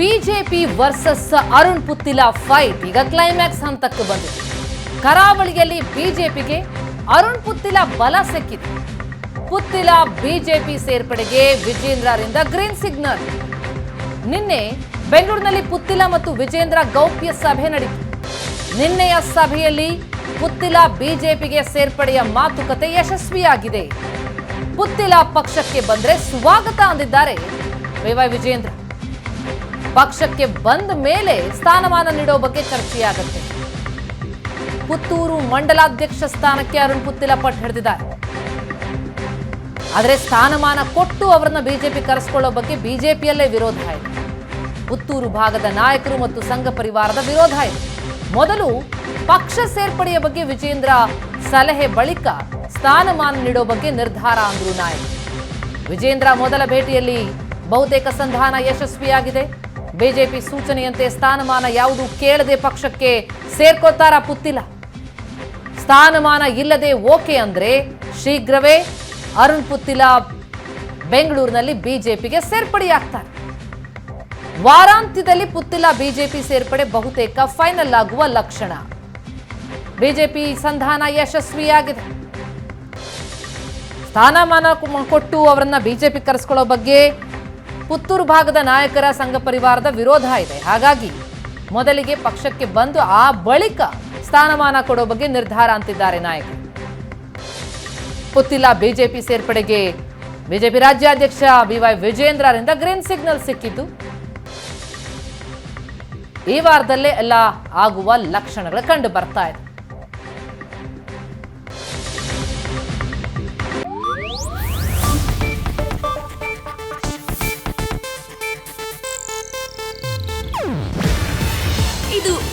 BJP versus Arun Puttila fight ಈಗ climax ಹಂತಕ್ಕೆ ಬಂದಿದೆ. ಕರಾವಳಿಯಲ್ಲಿ ಬಿಜೆಪಿಗೆ ಅರುಣ್ ಪುತ್ತಿಲ ಬಲ ಸಿಕ್ಕಿದೆ. ಪುತ್ತಿಲ ಬಿಜೆಪಿ ಸೇರ್ಪಡೆಗೆ ವಿಜೇಂದ್ರರಿಂದ ಗ್ರೀನ್ ಸಿಗ್ನಲ್ ನಿನ್ನೆ ಬೆಂಗಳೂರಿನಲ್ಲಿ ಪುತ್ತಿಲ ಮತ್ತು ವಿಜೇಂದ್ರ ಗೌಪ್ಯ ಸಭೆ ನಡೆಯಿತು. ನಿನ್ನೆಯ ಸಭೆಯಲ್ಲಿ ಪುತ್ತಿಲ ಬಿಜೆಪಿಗೆ ಸೇರ್ಪಡೆಯ ಮಾತುಕತೆ ಯಶಸ್ವಿಯಾಗಿದೆ. ಪುತ್ತಿಲ ಪಕ್ಷಕ್ಕೆ ಬಂದ್ರೆ ಸ್ವಾಗತ ಅಂದಿದ್ದಾರೆ. ವೈ ವಿಜೇಂದ್ರ. ಪಕ್ಷಕ್ಕೆ ಬಂದ ಮೇಲೆ ಸ್ಥಾನಮಾನ ನೀಡೋ ಬಗ್ಗೆ ಚರ್ಚೆಯಾಗುತ್ತೆ. ಪುತ್ತೂರು ಮಂಡಲಾಧ್ಯಕ್ಷ ಸ್ಥಾನಕ್ಕೆ ಅರುಣ್ ಪುತ್ತಿಲಪ್ಪ ಹಿಡಿದಿದ್ದಾರೆ. ಆದರೆ ಸ್ಥಾನಮಾನ ಕೊಟ್ಟು ಅವರನ್ನ ಬಿಜೆಪಿ ಕರೆಸ್ಕೊಳ್ಳೋ ಬಗ್ಗೆ ಬಿಜೆಪಿಯಲ್ಲೇ ವಿರೋಧ ಇದೆ. ಪುತ್ತೂರು ಭಾಗದ ನಾಯಕರು ಮತ್ತು ಸಂಘ ಪರಿವಾರದ ವಿರೋಧ ಇದೆ. ಮೊದಲು ಪಕ್ಷ ಸೇರ್ಪಡೆಯ ಬಗ್ಗೆ ವಿಜೇಂದ್ರ ಸಲಹೆ ಬಳಿಕ ಸ್ಥಾನಮಾನ ನೀಡೋ ಬಗ್ಗೆ ನಿರ್ಧಾರ ಅಂದ್ರು ನಾಯಕ. ವಿಜೇಂದ್ರ ಮೊದಲ ಭೇಟಿಯಲ್ಲಿ ಬಹುತೇಕ ಸಂಧಾನ ಯಶಸ್ವಿಯಾಗಿದೆ. ಬಿಜೆಪಿ ಸೂಚನೆಯಂತೆ ಸ್ಥಾನಮಾನ ಯಾವುದು ಕೇಳದೆ ಪಕ್ಷಕ್ಕೆ ಸೇರ್ಕೋತಾರ ಪುತ್ತಿಲ್ಲ ಸ್ಥಾನಮಾನ ಇಲ್ಲದೆ ಓಕೆ ಅಂದ್ರೆ ಶೀಘ್ರವೇ ಅರುಣ್ ಪುತ್ತಿಲ ಬೆಂಗಳೂರಿನಲ್ಲಿ ಬಿಜೆಪಿಗೆ ಸೇರ್ಪಡೆಯಾಗ್ತಾರೆ. ವಾರಾಂತ್ಯದಲ್ಲಿ ಪುತ್ತಿಲ ಬಿಜೆಪಿ ಸೇರ್ಪಡೆ ಬಹುತೇಕ ಫೈನಲ್ ಆಗುವ ಲಕ್ಷಣ. ಬಿಜೆಪಿ ಸಂಧಾನ ಯಶಸ್ವಿಯಾಗಿದೆ. ಸ್ಥಾನಮಾನ ಕೊಟ್ಟು ಅವರನ್ನ ಬಿಜೆಪಿ ಕರೆಸ್ಕೊಳ್ಳೋ ಬಗ್ಗೆ ಪುತ್ತೂರು ಭಾಗದ ನಾಯಕರ ಸಂಘ ಪರಿವಾರದ ವಿರೋಧ ಇದೆ. ಹಾಗಾಗಿ ಮೊದಲಿಗೆ ಪಕ್ಷಕ್ಕೆ ಬಂದು ಆ ಬಳಿಕ ಸ್ಥಾನಮಾನ ಕೊಡೋ ಬಗ್ಗೆ ನಿರ್ಧಾರ ಅಂತಿದ್ದಾರೆ ನಾಯಕರು. ಗೊತ್ತಿಲ್ಲ ಬಿಜೆಪಿ ಸೇರ್ಪಡೆಗೆ ಬಿಜೆಪಿ ರಾಜ್ಯಾಧ್ಯಕ್ಷ ಬಿವೈ ವಿಜೇಂದ್ರರಿಂದ ಗ್ರೀನ್ ಸಿಗ್ನಲ್ ಸಿಕ್ಕಿದ್ದು. ಈ ವಾರದಲ್ಲೇ ಎಲ್ಲ ಆಗುವ ಲಕ್ಷಣಗಳು ಕಂಡು ಬರ್ತಾ ಇದೆ.